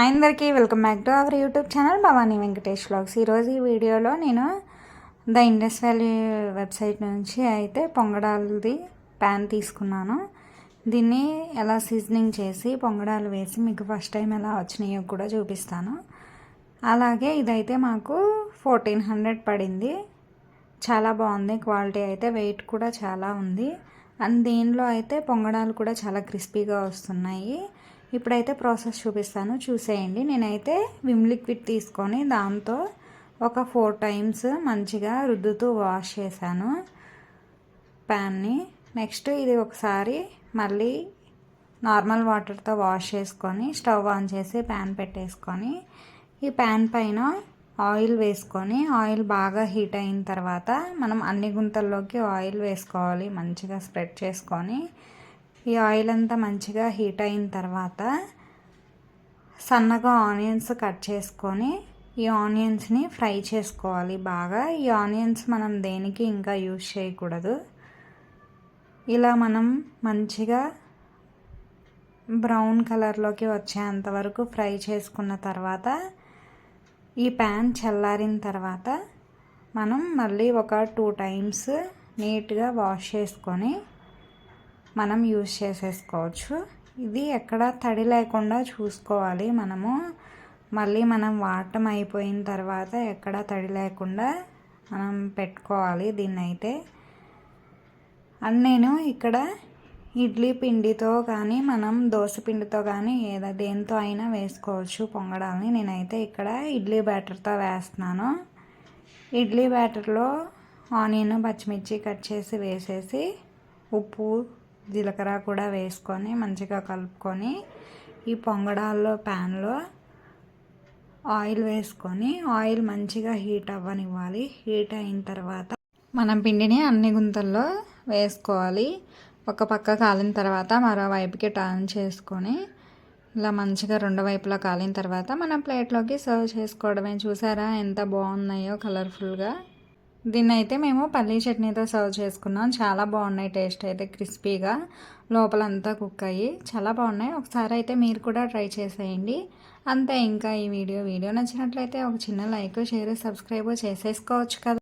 అందరికీ welcome back to our YouTube channel Bhavani Venkatesh blogs ఈరోజు ఈ వీడియోలో నేను ద ఇండస్ వ్యాలీ వెబ్సైట్ నుంచి అయితే పొంగడాలది ప్యాన్ తీసుకున్నాను. దీన్ని ఎలా సీజనింగ్ చేసి పొంగడాలు వేసి మీకు ఫస్ట్ టైం ఎలా వచ్చినాయో కూడా చూపిస్తాను. అలాగే ఇదైతే మాకు ఫోర్టీన్ హండ్రెడ్ పడింది. చాలా బాగుంది క్వాలిటీ అయితే వెయిట్ కూడా చాలా ఉంది. అండ్ దీనిలో అయితే పొంగడాలు కూడా చాలా క్రిస్పీగా వస్తున్నాయి. ఇప్పుడైతే ప్రాసెస్ చూపిస్తాను. చూసేయండి. నేనైతే విమ్ లిక్విడ్ తీసుకొని దాంతో ఒక ఫోర్ టైమ్స్ మంచిగా రుద్దుతూ వాష్ చేశాను ప్యాన్ని. నెక్స్ట్ ఇది ఒకసారి మళ్ళీ నార్మల్ వాటర్తో వాష్ చేసుకొని స్టవ్ ఆన్ చేసి ప్యాన్ పెట్టేసుకొని ఈ ప్యాన్ పైన ఆయిల్ వేసుకొని ఆయిల్ బాగా హీట్ అయిన తర్వాత మనం అన్ని గుంతల్లోకి ఆయిల్ వేసుకోవాలి. మంచిగా స్ప్రెడ్ చేసుకొని ఈ ఆయిల్ అంతా మంచిగా హీట్ అయిన తర్వాత సన్నగా ఆనియన్స్ కట్ చేసుకొని ఈ ఆనియన్స్ని ఫ్రై చేసుకోవాలి. బాగా ఈ ఆనియన్స్ మనం దేనికి ఇంకా యూజ్ చేయకూడదు. ఇలా మనం మంచిగా బ్రౌన్ కలర్లోకి వచ్చేంత వరకు ఫ్రై చేసుకున్న తర్వాత ఈ ప్యాన్ చల్లారిన తర్వాత మనం మళ్ళీ ఒక టూ టైమ్స్ నీట్గా వాష్ చేసుకొని మనం యూజ్ చేసేసుకోవచ్చు. ఇది ఎక్కడ తడి లేకుండా చూసుకోవాలి మనము. మళ్ళీ మనం వాడటం అయిపోయిన తర్వాత ఎక్కడ తడి లేకుండా మనం పెట్టుకోవాలి దీన్ని అయితే అండ్ నేను ఇక్కడ ఇడ్లీ పిండితో కానీ మనం దోశ పిండితో కానీ ఏదో దేంతో అయినా వేసుకోవచ్చు పొంగడాలని. నేనైతే ఇక్కడ ఇడ్లీ బ్యాటర్తో వేస్తున్నాను. ఇడ్లీ బ్యాటర్లో ఆనియన్ పచ్చిమిర్చి కట్ చేసి వేసేసి ఉప్పు జీలకర్ర కూడా వేసుకొని మంచిగా కలుపుకొని ఈ పొంగడాల్లో ప్యాన్లో ఆయిల్ వేసుకొని ఆయిల్ మంచిగా హీట్ అవ్వనివ్వాలి. హీట్ అయిన తర్వాత మనం పిండిని అన్ని గుంతల్లో వేసుకోవాలి. ఒక పక్క కాలిన తర్వాత మరోవైపుకి టర్న్ చేసుకొని ఇలా మంచిగా రెండు వైపులా కాలిన తర్వాత మనం ప్లేట్లోకి సర్వ్ చేసుకోవడమే. చూసారా ఎంత బాగున్నాయో కలర్ఫుల్గా. దీన్ని అయితే మేము పల్లీ చట్నీతో సర్వ్ చేసుకున్నాం. చాలా బాగున్నాయి టేస్ట్ అయితే క్రిస్పీగా. లోపలంతా కుక్ అయ్యి చాలా బాగున్నాయి. ఒకసారి అయితే మీరు కూడా ట్రై చేసేయండి. అంతే ఇంకా ఈ వీడియో. వీడియో నచ్చినట్లయితే ఒక చిన్న లైక్ షేర్ సబ్స్క్రైబ్ చేసేసుకోవచ్చు కదా.